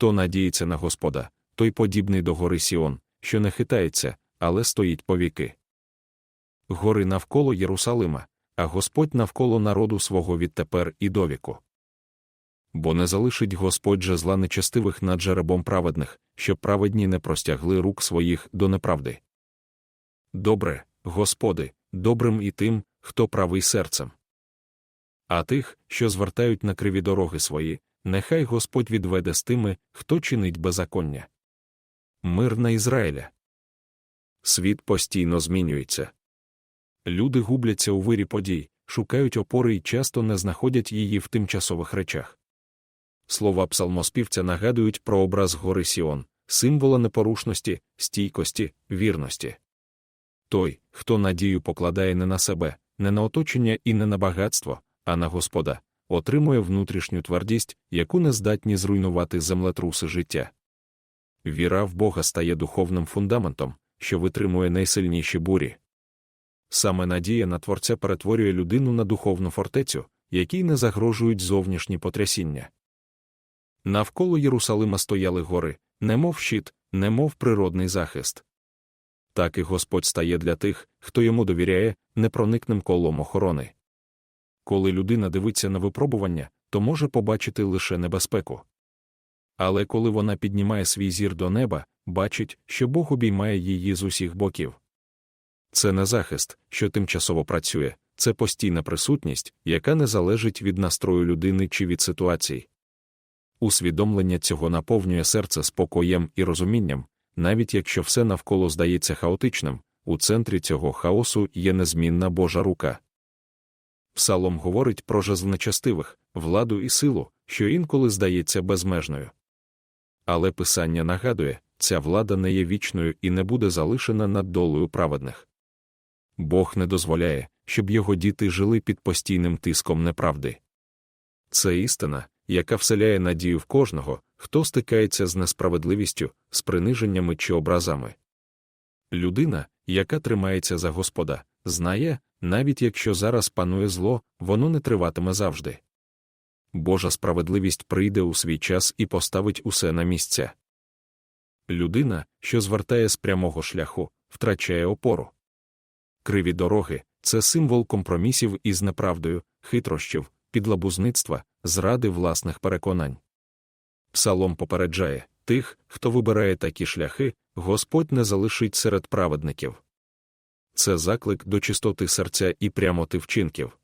Хто надіється на Господа, той подібний до гори Сіон, що не хитається, але стоїть повіки. Гори навколо Єрусалима, а Господь навколо народу свого відтепер і довіку. Бо не залишить Господь же зла нечестивих над жеребом праведних, щоб праведні не простягли рук своїх до неправди. Добре, Господи, добрим і тим, хто правий серцем. А тих, що звертають на криві дороги свої, нехай Господь відведе з тими, хто чинить беззаконня. Мир на Ізраїля. Світ постійно змінюється. Люди губляться у вирі подій, шукають опори і часто не знаходять її в тимчасових речах. Слова псалмоспівця нагадують про образ гори Сіон, символа непорушності, стійкості, вірності. Той, хто надію покладає не на себе, не на оточення і не на багатство, а на Господа, отримує внутрішню твердість, яку не здатні зруйнувати землетруси життя. Віра в Бога стає духовним фундаментом, що витримує найсильніші бурі. Саме надія на Творця перетворює людину на духовну фортецю, якій не загрожують зовнішні потрясіння. Навколо Єрусалима стояли гори, немов щит, немов природний захист. Так і Господь стає для тих, хто йому довіряє, непроникним колом охорони. Коли людина дивиться на випробування, то може побачити лише небезпеку. Але коли вона піднімає свій зір до неба, бачить, що Бог обіймає її з усіх боків. Це не захист, що тимчасово працює, це постійна присутність, яка не залежить від настрою людини чи від ситуацій. Усвідомлення цього наповнює серце спокоєм і розумінням, навіть якщо все навколо здається хаотичним, у центрі цього хаосу є незмінна Божа рука. Псалом говорить про жезл нечастивих, владу і силу, що інколи здається безмежною. Але Писання нагадує, ця влада не є вічною і не буде залишена над долею праведних. Бог не дозволяє, щоб його діти жили під постійним тиском неправди. Це істина, яка вселяє надію в кожного, хто стикається з несправедливістю, з приниженнями чи образами. Людина, яка тримається за Господа, знає, навіть якщо зараз панує зло, воно не триватиме завжди. Божа справедливість прийде у свій час і поставить усе на місця. Людина, що звертає з прямого шляху, втрачає опору. Криві дороги це символ компромісів із неправдою, хитрощів, підлабузництва, зради власних переконань. Псалом попереджає тих, хто вибирає такі шляхи, Господь не залишить серед праведників. Це заклик до чистоти серця і прямоти вчинків.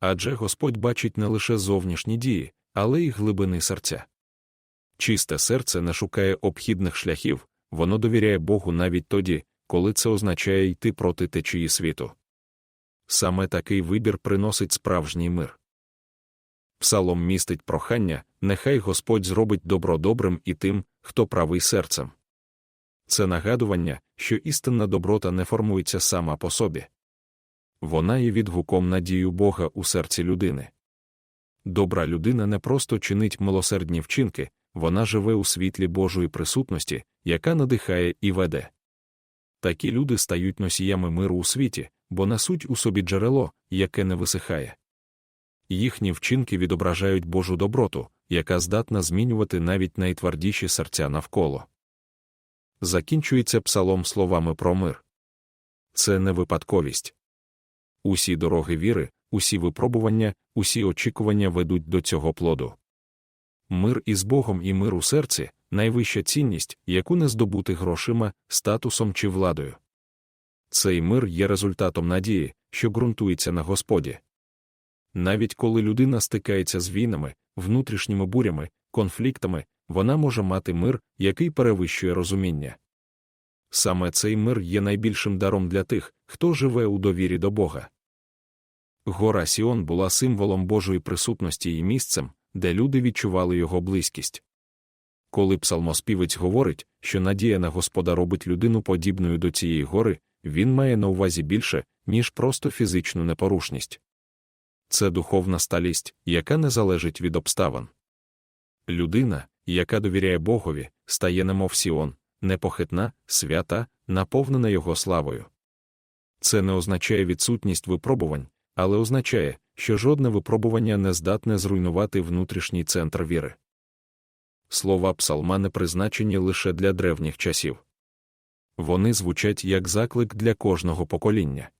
Адже Господь бачить не лише зовнішні дії, але й глибини серця. Чисте серце не шукає обхідних шляхів, воно довіряє Богу навіть тоді, коли це означає йти проти течії світу. Саме такий вибір приносить справжній мир. Псалом містить прохання, нехай Господь зробить добро добрим і тим, хто правий серцем. Це нагадування, що істинна доброта не формується сама по собі. Вона є відгуком надію Бога у серці людини. Добра людина не просто чинить милосердні вчинки, вона живе у світлі Божої присутності, яка надихає і веде. Такі люди стають носіями миру у світі, бо несуть у собі джерело, яке не висихає. Їхні вчинки відображають Божу доброту, яка здатна змінювати навіть найтвердіші серця навколо. Закінчується псалом словами про мир. Це не випадковість. Усі дороги віри, усі випробування, усі очікування ведуть до цього плоду. Мир із Богом і мир у серці найвища цінність, яку не здобути грошима, статусом чи владою. Цей мир є результатом надії, що ґрунтується на Господі. Навіть коли людина стикається з війнами, внутрішніми бурями, конфліктами, вона може мати мир, який перевищує розуміння. Саме цей мир є найбільшим даром для тих, хто живе у довірі до Бога. Гора Сіон була символом Божої присутності і місцем, де люди відчували його близькість. Коли псалмоспівець говорить, що надія на Господа робить людину подібною до цієї гори, він має на увазі більше, ніж просто фізичну непорушність. Це духовна сталість, яка не залежить від обставин. Людина, яка довіряє Богові, стає немов Сіон, непохитна, свята, наповнена його славою. Це не означає відсутність випробувань, але означає, що жодне випробування не здатне зруйнувати внутрішній центр віри. слова псалма не призначені лише для древніх часів. Вони звучать як заклик для кожного покоління.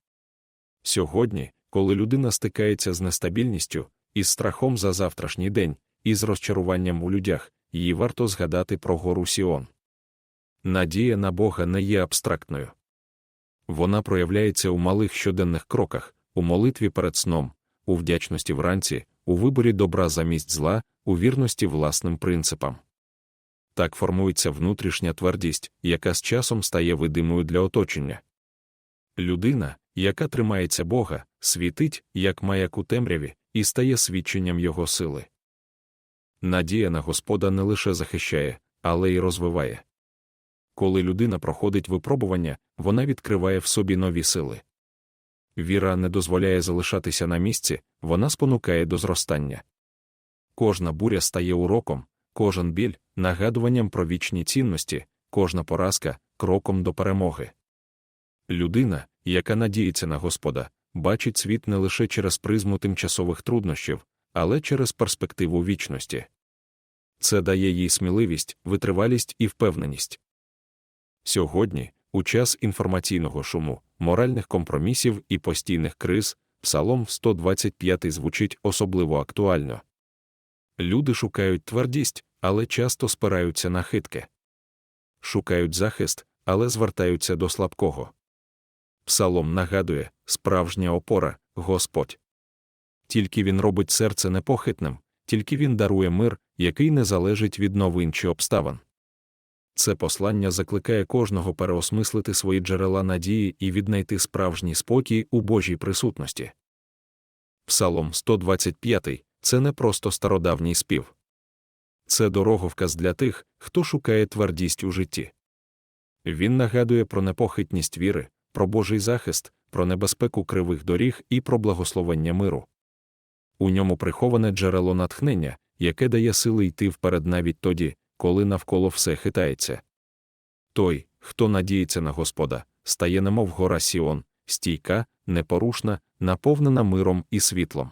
Сьогодні, коли людина стикається з нестабільністю, із страхом за завтрашній день, і з розчаруванням у людях, їй варто згадати про гору Сіон. Надія на Бога не є абстрактною. Вона проявляється у малих щоденних кроках, у молитві перед сном, у вдячності вранці, у виборі добра замість зла, у вірності власним принципам. Так формується внутрішня твердість, яка з часом стає видимою для оточення. Людина, яка тримається Бога, світить, як маяк у темряві, і стає свідченням Його сили. Надія на Господа не лише захищає, але й розвиває. Коли людина проходить випробування, вона відкриває в собі нові сили. Віра не дозволяє залишатися на місці, вона спонукає до зростання. Кожна буря стає уроком, кожен біль нагадуванням про вічні цінності, кожна поразка кроком до перемоги. Людина, яка надіється на Господа, бачить світ не лише через призму тимчасових труднощів, але через перспективу вічності. Це дає їй сміливість, витривалість і впевненість. Сьогодні, у час інформаційного шуму, моральних компромісів і постійних криз, Псалом 125 звучить особливо актуально. Люди шукають твердість, але часто спираються на хитке. Шукають захист, але звертаються до слабкого. Псалом нагадує справжня опора Господь. Тільки він робить серце непохитним, тільки він дарує мир, який не залежить від новин чи обставин. Це послання закликає кожного переосмислити свої джерела надії і віднайти справжній спокій у Божій присутності. Псалом 125 це не просто стародавній спів. Це дороговказ для тих, хто шукає твердість у житті. Він нагадує про непохитність віри, про Божий захист, про небезпеку кривих доріг і про благословення миру. У ньому приховане джерело натхнення, яке дає сили йти вперед навіть тоді, коли навколо все хитається. Той, хто надіється на Господа, стає немов гора Сіон, стійка, непорушна, наповнена миром і світлом.